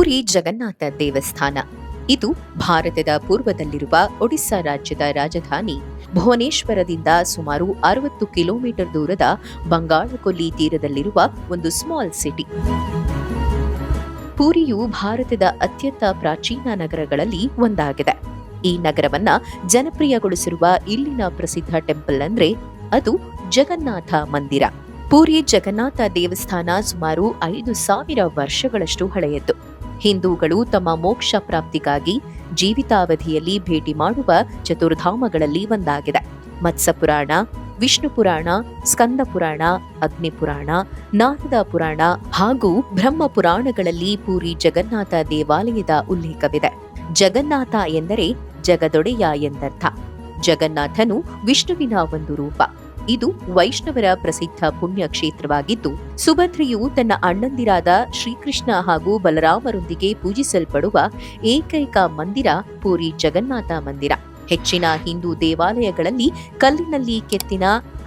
ಪುರಿ ಜಗನ್ನಾಥ ದೇವಸ್ಥಾನ. ಇದು ಭಾರತದ ಪೂರ್ವದಲ್ಲಿರುವ ಒಡಿಸ್ಸಾ ರಾಜ್ಯದ ರಾಜಧಾನಿ. ಭುವನೇಶ್ವರದಿಂದ ಸುಮಾರು ಅರವತ್ತು ಕಿಲೋಮೀಟರ್ ದೂರದ ಬಂಗಾಳಕೊಲ್ಲಿ ತೀರದಲ್ಲಿರುವ ಒಂದು ಸ್ಮಾಲ್ ಸಿಟಿ ಪೂರಿಯು ಭಾರತದ ಅತ್ಯಂತ ಪ್ರಾಚೀನ ನಗರಗಳಲ್ಲಿ ಒಂದಾಗಿದೆ. ಈ ನಗರವನ್ನ ಜನಪ್ರಿಯಗೊಳಿಸಿರುವ ಇಲ್ಲಿನ ಪ್ರಸಿದ್ಧ ಟೆಂಪಲ್ ಅಂದ್ರೆ ಅದು ಜಗನ್ನಾಥ ಮಂದಿರ. ಪೂರಿ ಜಗನ್ನಾಥ ದೇವಸ್ಥಾನ ಸುಮಾರು ಐದು ಸಾವಿರ ವರ್ಷಗಳಷ್ಟು ಹಳೆಯದ್ದು. ಹಿಂದೂಗಳು ತಮ್ಮ ಮೋಕ್ಷ ಪ್ರಾಪ್ತಿಗಾಗಿ ಜೀವಿತಾವಧಿಯಲ್ಲಿ ಭೇಟಿ ಮಾಡುವ ಚತುರ್ಧಾಮಗಳಲ್ಲಿ ಒಂದಾಗಿದೆ. ಮತ್ಸ್ಯಪುರಾಣ, ವಿಷ್ಣು ಪುರಾಣ, ಸ್ಕಂದ ಪುರಾಣ, ಅಗ್ನಿ ಪುರಾಣ, ನಾರದ ಪುರಾಣ ಹಾಗೂ ಬ್ರಹ್ಮ ಪುರಾಣಗಳಲ್ಲಿ ಪೂರಿ ಜಗನ್ನಾಥ ದೇವಾಲಯದ ಉಲ್ಲೇಖವಿದೆ. ಜಗನ್ನಾಥ ಎಂದರೆ ಜಗದೊಡೆಯ ಎಂದರ್ಥ. ಜಗನ್ನಾಥನು ವಿಷ್ಣುವಿನ ಒಂದು ರೂಪ. ಇದು ವೈಷ್ಣವರ ಪ್ರಸಿದ್ಧ ಪುಣ್ಯ ಕ್ಷೇತ್ರವಾಗಿದ್ದು ಸುಭದ್ರೆಯು ತನ್ನ ಅಣ್ಣಂದಿರಾದ ಶ್ರೀಕೃಷ್ಣ ಹಾಗೂ ಬಲರಾಮರೊಂದಿಗೆ ಪೂಜಿಸಲ್ಪಡುವ ಏಕೈಕ ಮಂದಿರ ಪೂರಿ ಜಗನ್ನಾಥ ಮಂದಿರ. ಹೆಚ್ಚಿನ ಹಿಂದೂ ದೇವಾಲಯಗಳಲ್ಲಿ ಕಲ್ಲಿನಲ್ಲಿ ಕೆತ್ತಿನ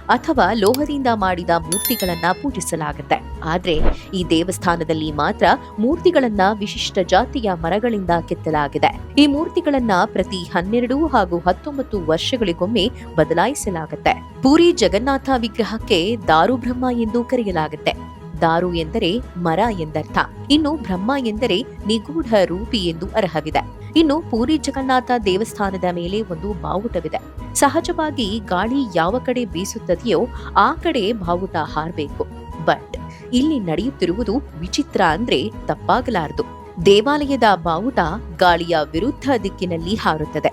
ಅಥವಾ ಲೋಹದಿಂದ ಮಾಡಿದ ಮೂರ್ತಿಗಳನ್ನ ಪೂಜಿಸಲಾಗುತ್ತೆ. ಆದರೆ ಈ ದೇವಸ್ಥಾನದಲ್ಲಿ ಮಾತ್ರ ಮೂರ್ತಿಗಳನ್ನ ವಿಶಿಷ್ಟ ಜಾತಿಯ ಮರಗಳಿಂದ ಕೆತ್ತಲಾಗಿದೆ. ಈ ಮೂರ್ತಿಗಳನ್ನ ಪ್ರತಿ ಹನ್ನೆರಡು ಹಾಗೂ ಹತ್ತೊಂಬತ್ತು ವರ್ಷಗಳಿಗೊಮ್ಮೆ ಬದಲಾಯಿಸಲಾಗುತ್ತೆ. ಪೂರಿ ಜಗನ್ನಾಥ ವಿಗ್ರಹಕ್ಕೆ ದಾರು ಬ್ರಹ್ಮ ಎಂದು ಕರೆಯಲಾಗುತ್ತೆ. ದಾರು ಎಂದರೆ ಮರ ಎಂದರ್ಥ. ಇನ್ನು ಬ್ರಹ್ಮ ಎಂದರೆ ನಿಗೂಢ ರೂಪಿ ಎಂದು ಅರ್ಹವಿದೆ. ಇನ್ನು ಪೂರಿ ಜಗನ್ನಾಥ ದೇವಸ್ಥಾನದ ಮೇಲೆ ಒಂದು ಬಾವುಟವಿದೆ. ಸಹಜವಾಗಿ ಗಾಳಿ ಯಾವ ಕಡೆ ಬೀಸುತ್ತದೆಯೋ ಆ ಕಡೆ ಬಾವುಟ ಹಾರಬೇಕು. ಬಟ್ ಇಲ್ಲಿ ನಡೆಯುತ್ತಿರುವುದು ವಿಚಿತ್ರ ಅಂದ್ರೆ ತಪ್ಪಾಗಲಾರದು. ದೇವಾಲಯದ ಬಾವುಟ ಗಾಳಿಯ ವಿರುದ್ಧ ದಿಕ್ಕಿನಲ್ಲಿ ಹಾರುತ್ತದೆ.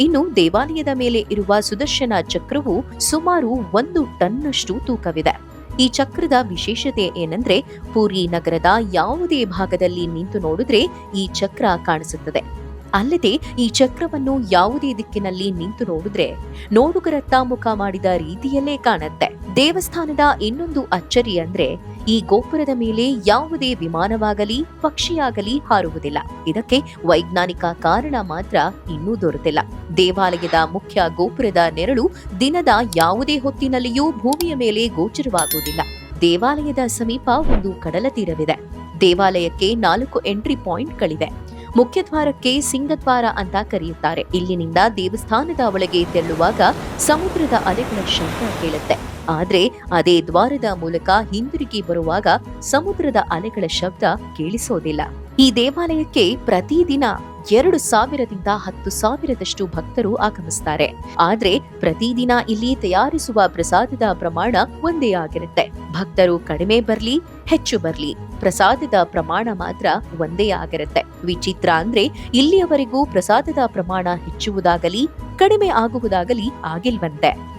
ಇನ್ನು ದೇವಾಲಯದ ಮೇಲೆ ಇರುವ ಸುದರ್ಶನ ಚಕ್ರವು ಸುಮಾರು ಒಂದು ಟನ್ನಷ್ಟು ತೂಕವಿದೆ. ಈ ಚಕ್ರದ ವಿಶೇಷತೆ ಏನಂದ್ರೆ ಪೂರಿ ನಗರದ ಯಾವುದೇ ಭಾಗದಲ್ಲಿ ನಿಂತು ನೋಡಿದ್ರೆ ಈ ಚಕ್ರ ಕಾಣಿಸುತ್ತದೆ. ಅಲ್ಲದೆ ಈ ಚಕ್ರವನ್ನು ಯಾವುದೇ ದಿಕ್ಕಿನಲ್ಲಿ ನಿಂತು ನೋಡಿದ್ರೆ ನೋಡುಗರತ್ತ ಮುಖ ಮಾಡಿದ ರೀತಿಯಲ್ಲೇ ಕಾಣುತ್ತೆ. ದೇವಸ್ಥಾನದ ಇನ್ನೊಂದು ಅಚ್ಚರಿ ಅಂದ್ರೆ ಈ ಗೋಪುರದ ಮೇಲೆ ಯಾವುದೇ ವಿಮಾನವಾಗಲಿ, ಪಕ್ಷಿಯಾಗಲಿ ಹಾರುವುದಿಲ್ಲ. ಇದಕ್ಕೆ ವೈಜ್ಞಾನಿಕ ಕಾರಣ ಮಾತ್ರ ಇನ್ನೂ ದೊರೆತಿಲ್ಲ. ದೇವಾಲಯದ ಮುಖ್ಯ ಗೋಪುರದ ನೆರಳು ದಿನದ ಯಾವುದೇ ಹೊತ್ತಿನಲ್ಲಿಯೂ ಭೂಮಿಯ ಮೇಲೆ ಗೋಚರವಾಗುವುದಿಲ್ಲ. ದೇವಾಲಯದ ಸಮೀಪ ಒಂದು ಕಡಲ ತೀರವಿದೆ ದೇವಾಲಯಕ್ಕೆ ನಾಲ್ಕು ಎಂಟ್ರಿ ಪಾಯಿಂಟ್ಗಳಿವೆ. ಮುಖ್ಯದ್ವಾರಕ್ಕೆ ಸಿಂಗದ್ವಾರ ಅಂತ ಕರೆಯುತ್ತಾರೆ. ಇಲ್ಲಿನಿಂದ ದೇವಸ್ಥಾನದ ಒಳಗೆ ತೆರಳುವಾಗ ಸಮುದ್ರದ ಅಲೆಗಳ ಶಬ್ದ ಕೇಳುತ್ತೆ. ಆದ್ರೆ ಅದೇ ದ್ವಾರದ ಮೂಲಕ ಹಿಂದಿರುಗಿ ಬರುವಾಗ ಸಮುದ್ರದ ಅಲೆಗಳ ಶಬ್ದ ಕೇಳಿಸೋದಿಲ್ಲ. ಈ ದೇವಾಲಯಕ್ಕೆ ಪ್ರತಿದಿನ ಎರಡು ಸಾವಿರದಿಂದ ಹತ್ತು ಸಾವಿರದಷ್ಟು ಭಕ್ತರು ಆಗಮಿಸ್ತಾರೆ. ಆದ್ರೆ ಪ್ರತಿದಿನ ಇಲ್ಲಿ ತಯಾರಿಸುವ ಪ್ರಸಾದದ ಪ್ರಮಾಣ ಒಂದೇ ಆಗಿರುತ್ತೆ. ಭಕ್ತರು ಕಡಿಮೆ ಬರ್ಲಿ, ಹೆಚ್ಚು ಬರ್ಲಿ. ಪ್ರಸಾದದ ಪ್ರಮಾಣ ಮಾತ್ರ ಒಂದೇ ಆಗಿರುತ್ತೆ. ವಿಚಿತ್ರ ಅಂದ್ರೆ ಇಲ್ಲಿಯವರೆಗೂ ಪ್ರಸಾದದ ಪ್ರಮಾಣ ಹೆಚ್ಚುವುದಾಗಲಿ, ಕಡಿಮೆ ಆಗುವುದಾಗಲಿ ಆಗಿಲ್ವಂತೆ.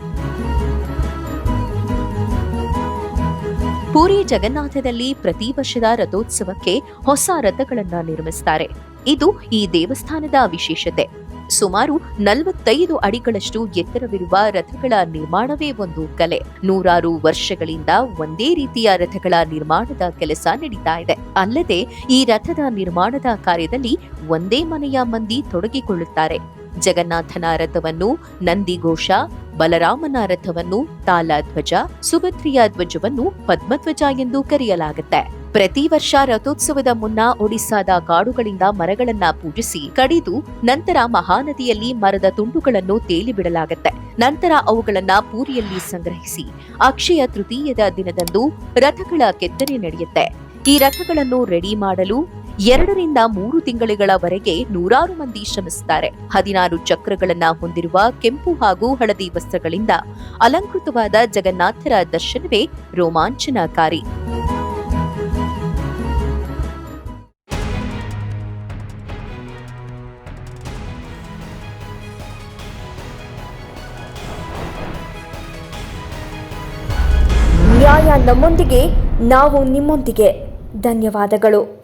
ಪೂರಿ ಜಗನ್ನಾಥದಲ್ಲಿ ಪ್ರತಿ ವರ್ಷದ ರಥೋತ್ಸವಕ್ಕೆ ಹೊಸ ರಥಗಳನ್ನ ನಿರ್ಮಿಸ್ತಾರೆ. ಇದು ಈ ದೇವಸ್ಥಾನದ ವಿಶೇಷತೆ. ಸುಮಾರು ನಲವತ್ತೈದು ಅಡಿಗಳಷ್ಟು ಎತ್ತರವಿರುವ ರಥಗಳ ನಿರ್ಮಾಣವೇ ಒಂದು ಕಲೆ. ನೂರಾರು ವರ್ಷಗಳಿಂದ ಒಂದೇ ರೀತಿಯ ರಥಗಳ ನಿರ್ಮಾಣದ ಕೆಲಸ ನಡೀತಾ ಇದೆ. ಅಲ್ಲದೆ ಈ ರಥದ ನಿರ್ಮಾಣದ ಕಾರ್ಯದಲ್ಲಿ ಒಂದೇ ಮನೆಯ ಮಂದಿ ತೊಡಗಿಕೊಳ್ಳುತ್ತಾರೆ. ಜಗನ್ನಾಥನ ರಥವನ್ನು ನಂದಿಘೋಷ ಬಲರಾಮನ ರಥವನ್ನು, ತಾಲಧ್ವಜ, ಸುಭದ್ರಿಯ ಧ್ವಜವನ್ನು ಪದ್ಮಧ್ವಜ ಎಂದು ಕರೆಯಲಾಗುತ್ತೆ. ಪ್ರತಿ ವರ್ಷ ರಥೋತ್ಸವದ ಮುನ್ನ ಒಡಿಸ್ಸಾದ ಕಾಡುಗಳಿಂದ ಮರಗಳನ್ನ ಪೂಜಿಸಿ, ಕಡಿದು ನಂತರ ಮಹಾನದಿಯಲ್ಲಿ ಮರದ ತುಂಡುಗಳನ್ನು ತೇಲಿ ಬಿಡಲಾಗುತ್ತೆ ನಂತರ ಅವುಗಳನ್ನ ಪೂರಿಯಲ್ಲಿ ಸಂಗ್ರಹಿಸಿ, ಅಕ್ಷಯ ತೃತೀಯದ ದಿನದಂದು ರಥಗಳ ಕೆತ್ತನೆ ನಡೆಯುತ್ತೆ. ಈ ರಥಗಳನ್ನು ರೆಡಿ ಮಾಡಲು ಎರಡರಿಂದ ಮೂರು ತಿಂಗಳುಗಳವರೆಗೆ ನೂರಾರು ಮಂದಿ ಶ್ರಮಿಸುತ್ತಾರೆ. ಹದಿನಾರು ಚಕ್ರಗಳನ್ನ ಹೊಂದಿರುವ ಕೆಂಪು ಹಾಗೂ ಹಳದಿ ವಸ್ತ್ರಗಳಿಂದ ಅಲಂಕೃತವಾದ ಜಗನ್ನಾಥರ ದರ್ಶನವೇ ರೋಮಾಂಚನಕಾರಿ. ನಮ್ಮೊಂದಿಗೆ, ನಾವು ನಿಮ್ಮೊಂದಿಗೆ. ಧನ್ಯವಾದಗಳು.